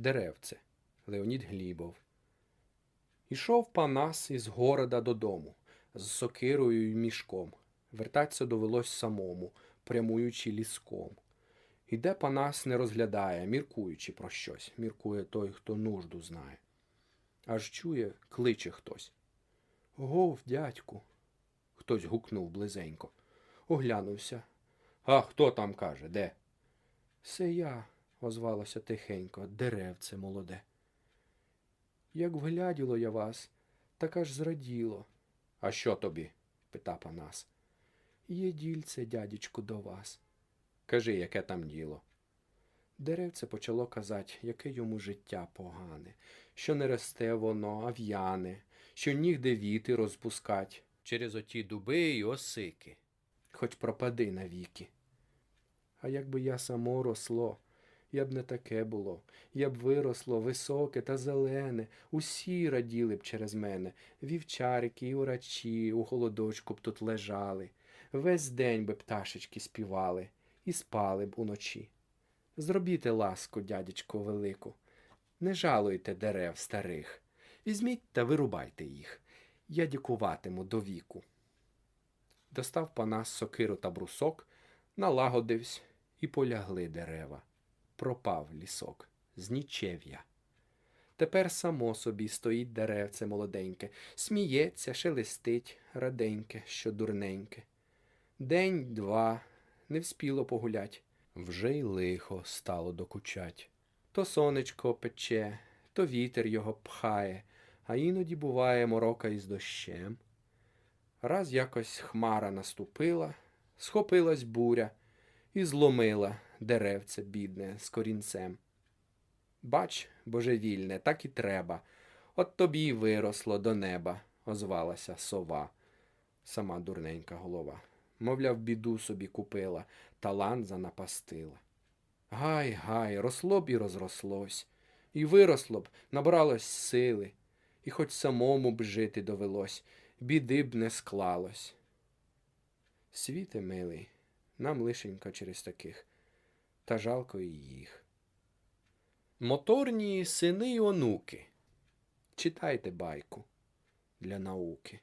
Деревце Леонід Глібов. Ішов Панас із города додому, з сокирою й мішком. Вертаться довелось самому, прямуючи ліском. Іде Панас не розглядає, міркуючи про щось, міркує той, хто нужду знає. Аж чує, кличе хтось. Гов, дядьку. Хтось гукнув близенько. Оглянувся. А хто там каже, де? Се я, озвалося тихенько, деревце молоде. Як вгляділо я вас, так аж зраділо. А що тобі? пита Панас. Є дільце, дядечку, до вас. Кажи, яке там діло. Деревце почало казать, яке йому життя погане, що не росте воно, а в'яне, що нігде віти розпускать через оті дуби й осики, хоч пропади навіки. А якби я само росло, я б не таке було, я б виросло високе та зелене, усі раділи б через мене, вівчарики і урачі у холодочку б тут лежали, весь день би пташечки співали і спали б уночі. Зробіте ласку, дядечко велику, не жалуйте дерев старих, візьміть та вирубайте їх, я дякуватиму до віку. Достав панас сокиру та брусок, налагодився, і полягли дерева. Пропав лісок, знічев я. Тепер само собі стоїть деревце молоденьке, сміється, шелестить, раденьке, що дурненьке. День, два, не вспіло погулять, вже й лихо стало докучать. То сонечко пече, то вітер його пхає, а іноді буває морока із дощем. Раз якось хмара наступила, схопилась буря і зломила деревце бідне з корінцем. Бач, божевільне, так і треба. От тобі й виросло до неба, озвалася сова, сама дурненька голова. Мовляв, біду собі купила, талант занапастила. Гай, гай, росло б і розрослось, і виросло б, набралось сили, і хоч самому б жити довелось, біди б не склалось. Світе милий, нам лишенько через таких, та жалко і їх. Моторні сини й онуки. Читайте байку для науки.